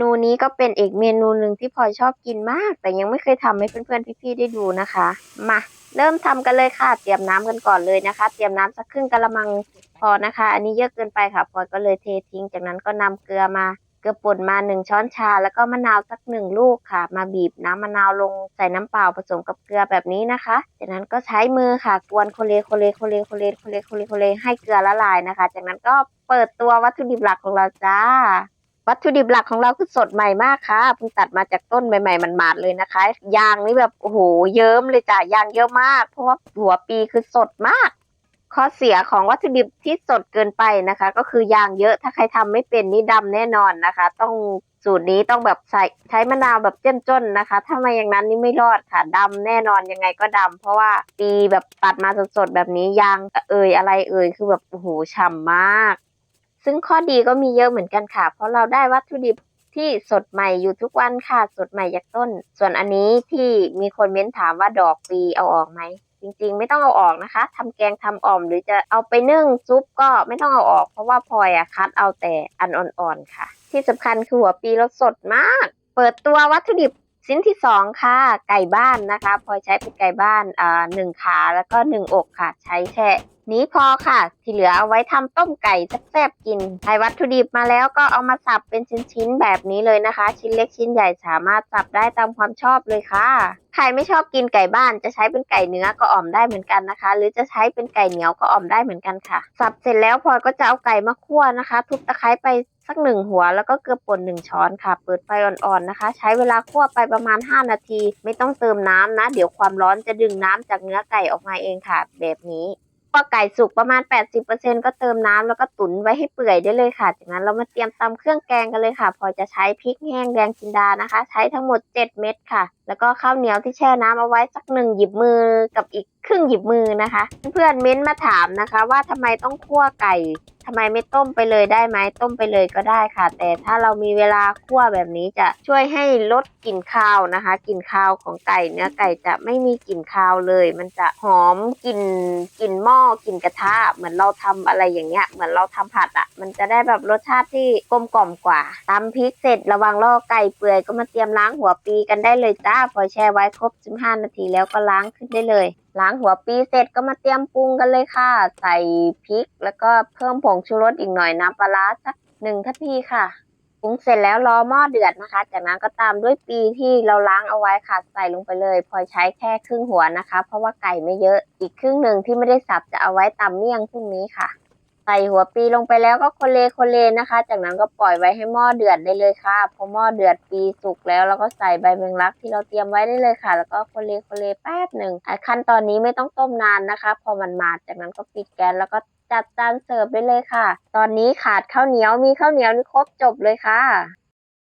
นูนี้ก็เป็นอีกเมนูหนึ่งที่พลอยชอบกินมาก แต่ยังไม่เคยทำให้เพื่อนๆพี่ๆได้ดูนะคะ มาเริ่มทำกันเลยค่ะ เตรียมน้ำกันก่อนเลยนะคะ เตรียมน้ำสักครึ่งกะละมังพอนะคะ อันนี้เยอะเกินไปค่ะพลอยก็เลยเททิ้ง จากนั้นก็นำเกลือมาเกลือป่นมาหนึ่งช้อนชา แล้วก็มะนาวสักหนึ่งลูกค่ะ มาบีบน้ำมะนาวลงใส่น้ำเปล่าผสมกับเกลือแบบนี้นะคะจากนั้นก็ใช้มือค่ะกวนโคเลโคเลโคเลโคเลโคเลโคเลโคเลให้เกลือละลายนะคะ จากนั้นก็เปิดตัววัตถุดิบหลักของเราจ้า วัตถุดิบหลักของเราคือสดใหม่มากค่ะเพิ่งตัดมาจากต้นใหม่ๆมันมาดเลยนะคะ ยางนี่แบบโอ้โหเยิ้มเลยจ้ะยางเยอะมาก เพราะว่าหัวปีคือสดมาก ข้อเสียของวัตถุดิบที่สดเกินไปนะคะ ก็คือยางเยอะถ้าใครทำไม่เป็นนี่ดำแน่นอนนะคะ ต้องสูตรนี้ต้องแบบใส่ใช้มะนาวแบบเจ้มจนนะคะ ถ้าไม่อย่างนั้นนี่ไม่รอดค่ะดำแน่นอนยังไงก็ดำเพราะว่าปีแบบตัดมาสดๆแบบนี้ยางเอ่ยอะไรเอ่ยคือแบบโอ้โหฉ่ำมาก ซึ่งข้อดีก็มีเยอะเหมือนกันค่ะ เพราะเราได้วัตถุดิบที่สดใหม่อยู่ทุกวันค่ะ สดใหม่จากต้น ส่วนอันนี้ที่มีคนเม้นถามว่าดอกปีเอาออกไหม จริงๆ ไม่ต้องเอาออกนะคะทำแกงทำอ่อม หรือจะเอาไปนึ่งซุปก็ไม่ต้องเอาออก เพราะว่าพลอยอะคัดเอาแต่อันอ่อนๆค่ะ ที่สำคัญคือหัวปีเราสดมาก เปิดตัววัตถุดิบชิ้นที่สองค่ะ ไก่บ้านนะคะ พลอยใช้เป็นไก่บ้านอ่าหนึ่งขาแล้วก็หนึ่งอกค่ะ ใช้แค่ นี้พอค่ะ ที่เหลือเอาไว้ทำต้มไก่แซ่บๆกินได้วัตถุดิบมาแล้วก็เอามาสับเป็นชิ้นๆแบบนี้เลยนะคะ ชิ้นเล็กชิ้นใหญ่สามารถสับได้ตามความชอบเลยค่ะ ใครไม่ชอบกินไก่บ้าน จะใช้เป็นไก่เนื้อก็อ่อมได้เหมือนกันนะคะ หรือจะใช้เป็นไก่เหนียวก็อ่อมได้เหมือนกันค่ะ สับเสร็จแล้วพลอยก็จะเอาไก่มาคั่วนะคะ ทุบตะไคร้ไปสักหนึ่งหัวแล้วก็เกลือป่นหนึ่งช้อนค่ะ เปิดไฟอ่อนๆนะคะ ใช้เวลาคั่วไปประมาณ 5 นาที ไม่ต้องเติมน้ำนะ เดี๋ยวความร้อนจะดึงน้ำจากเนื้อไก่ออกมาเองค่ะ แบบนี้ พอไก่สุกประมาณ 80%ก็เติมน้ำแล้วก็ตุ๋นไว้ให้เปื่อยได้เลยค่ะ จากนั้นเรามาเตรียมตำเครื่องแกงกันเลยค่ะ พอจะใช้พริกแห้งแดงจินดานะคะ ใช้ทั้งหมด 7 เม็ดค่ะ แล้วก็ข้าวเหนียวที่แช่น้ำเอาไว้สักหนึ่งหยิบมือกับอีกครึ่งหยิบมือนะคะ เพื่อนเม้นต์มาถามนะคะ ว่าทำไมต้องคั่วไก่ทำไมไม่ต้มไปเลยได้ไหมต้มไปเลยก็ได้ค่ะ แต่ถ้าเรามีเวลาคั่วแบบนี้จะช่วยให้ลดกลิ่นคาวนะคะกลิ่นคาวของไก่เนื้อไก่จะไม่มีกลิ่นคาวเลย มันจะหอมกลิ่นกลิ่นหม้อกลิ่นกระทะเหมือนเราทำอะไรอย่างเงี้ยเหมือนเราทำผัดอะ่ะ มันจะได้แบบรสชาติที่กลมกล่อมกว่าตำพริกเสร็จระวังล่อไก่เปื่อยก็มาเตรียมล้างหัวปีกันได้เลยจ้าพอแช่ไว้ครบ 15 นาทีแล้วก็ล้างขึ้นได้เลย ล้างหัวปีเสร็จก็มาเตรียมปรุงกันเลยค่ะ ใส่พริก แล้วก็เพิ่มผงชูรสอีกหน่อยน้ำปลาร้าสักหนึ่งทัพพีค่ะปรุงเสร็จแล้วรอหม้อเดือดนะคะ จากนั้นก็ตามด้วยปีที่เราล้างเอาไว้ค่ะใส่ลงไปเลย พอใช้แค่ครึ่งหัวนะคะ เพราะว่าไก่ไม่เยอะ อีกครึ่งหนึ่งที่ไม่ได้สับจะเอาไว้ตำเมี่ยงพรุ่งนี้ค่ะ ส่หัวปีลงไปแล้วก็คนเลโคเลนะคะ จากนั้นก็ปล่อยไว้ให้หม้อเดือดได้เลยค่ะ พอหม้อเดือดปีสุกแล้วเราก็ใส่ใบแมงลักที่เราเตรียมไว้ได้เลยค่ะ แล้วก็คนเลโคเลแป๊บหนึ่งขั้นตอนนี้ไม่ต้องต้มนานนะคะ พอมันมาจากนั้นก็ปิดแก๊สแล้วก็จัดจานเสิร์ฟได้เลยค่ะ ตอนนี้ขาดข้าวเหนียวมีข้าวเหนียวนี่ครบจบเลยค่ะ